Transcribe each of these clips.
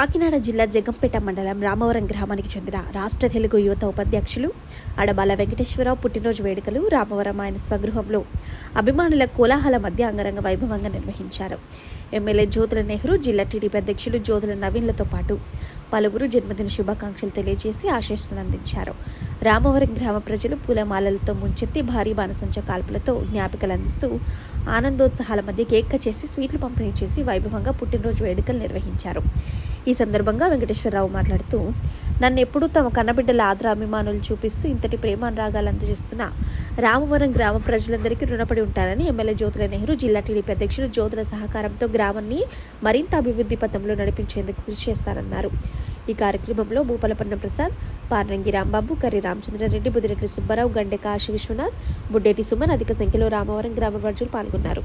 కాకినాడ జిల్లా జగంపేట మండలం రామవరం గ్రామానికి చెందిన రాష్ట్ర తెలుగు యువత ఉపాధ్యక్షులు అడబాల వెంకటేశ్వరరావు పుట్టినరోజు వేడుకలు రామవరం ఆయన స్వగృహంలో అభిమానుల కోలాహల మధ్య అంగరంగ వైభవంగా నిర్వహించారు. ఎమ్మెల్యే జ్యోతుల నెహ్రూ జిల్లా టీడీపీ అధ్యక్షులు జ్యోతుల నవీన్లతో పాటు పలువురు జన్మదిన శుభాకాంక్షలు తెలియజేసి ఆశీస్సులు అందించారు. రామవరం గ్రామ ప్రజలు పూలమాలలతో ముంచెత్తి భారీ బాణసంచ కాల్పులతో జ్ఞాపికలు అందిస్తూ ఆనందోత్సాహాల మధ్య కేక్ చేసి స్వీట్లు పంపిణీ చేసి వైభవంగా పుట్టినరోజు వేడుకలు నిర్వహించారు. ఈ సందర్భంగా వెంకటేశ్వరరావు మాట్లాడుతూ నన్ను ఎప్పుడూ తమ కన్నబిడ్డల ఆదర అభిమానులు చూపిస్తూ ఇంతటి ప్రేమానురాగాలు అందజేస్తున్న రామవరం గ్రామ ప్రజలందరికీ రుణపడి ఉంటానని ఎమ్మెల్యే జ్యోతుల నెహ్రూ జిల్లా టీడీపీ అధ్యక్షుడు జ్యోతుల సహకారంతో గ్రామాన్ని మరింత అభివృద్ధి పథంలో నడిపించేందుకు కృషి చేస్తారన్నారు. ఈ కార్యక్రమంలో భూపాలపన్న ప్రసాద్ పార్రంగి రాంబాబు కర్రి రామచంద్రారెడ్డి బుదిరెడ్డి సుబ్బారావు గండే కాశి విశ్వనాథ్ బుడ్డేటి సుమన్ అధిక సంఖ్యలో రామవరం గ్రామ ప్రజలు పాల్గొన్నారు.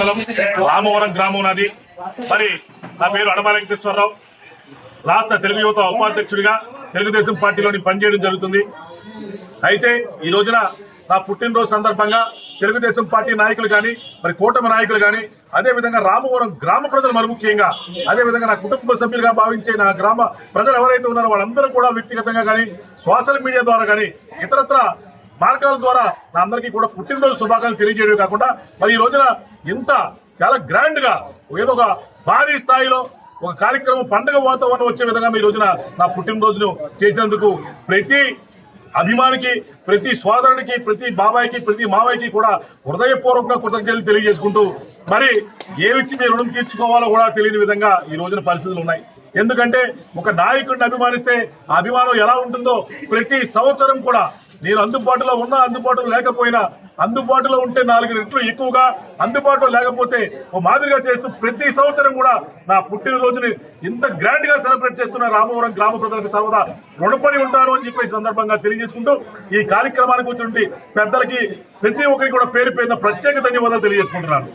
మండలం రామవరం గ్రామం నాది. మరి నా పేరు అడమ వెంకటేశ్వరరావు. రాష్ట్ర తెలుగు యువత ఉపాధ్యక్షుడిగా తెలుగుదేశం పార్టీలోని పనిచేయడం జరుగుతుంది. అయితే ఈ రోజున నా పుట్టినరోజు సందర్భంగా తెలుగుదేశం పార్టీ నాయకులు కానీ మరి కూటమి నాయకులు కానీ అదేవిధంగా రామవరం గ్రామ ప్రజలు మరి ముఖ్యంగా అదేవిధంగా నా కుటుంబ సభ్యులుగా భావించే నా గ్రామ ప్రజలు ఎవరైతే ఉన్నారో వాళ్ళందరూ కూడా వ్యక్తిగతంగా కానీ సోషల్ మీడియా ద్వారా కానీ ఇతరత్ర మార్గాల ద్వారా నా అందరికీ కూడా పుట్టినరోజు శుభాకాంక్షలు తెలియజేయడం కాకుండా మరి ఈ రోజున ఇంత చాలా గ్రాండ్గా ఏదో ఒక భారీ స్థాయిలో ఒక కార్యక్రమం పండుగ వాతావరణం వచ్చే విధంగా ఈ రోజున నా పుట్టినరోజును చేసినందుకు ప్రతి అభిమానికి ప్రతి సోదరుడికి ప్రతి బాబాయికి ప్రతి మావయ్యకి కూడా హృదయపూర్వకంగా కృతజ్ఞతలు తెలియజేసుకుంటూ మరి ఏమిచ్చి మీ రుణం తీర్చుకోవాలో కూడా తెలియని విధంగా ఈ రోజున పరిస్థితులు ఉన్నాయి. ఎందుకంటే ఒక నాయకుడిని అభిమానిస్తే ఆ అభిమానం ఎలా ఉంటుందో ప్రతి సంవత్సరం కూడా నేను అందుబాటులో ఉన్నా అందుబాటులో లేకపోయినా అందుబాటులో ఉంటే నాలుగు రెట్లు ఎక్కువగా అందుబాటులో లేకపోతే ఓ మాదిరిగా చేస్తూ ప్రతి సంవత్సరం కూడా నా పుట్టినరోజుని ఇంత గ్రాండ్గా సెలబ్రేట్ చేస్తున్న రామవరం గ్రామ ప్రజలకు సర్వదా రుణపడి ఉంటారు అని చెప్పి సందర్భంగా తెలియజేసుకుంటూ ఈ కార్యక్రమానికి వచ్చినటువంటి పెద్దలకి ప్రతి ఒక్కరికి కూడా పేరు పేరున ప్రత్యేక ధన్యవాదాలు తెలియజేసుకుంటున్నాను.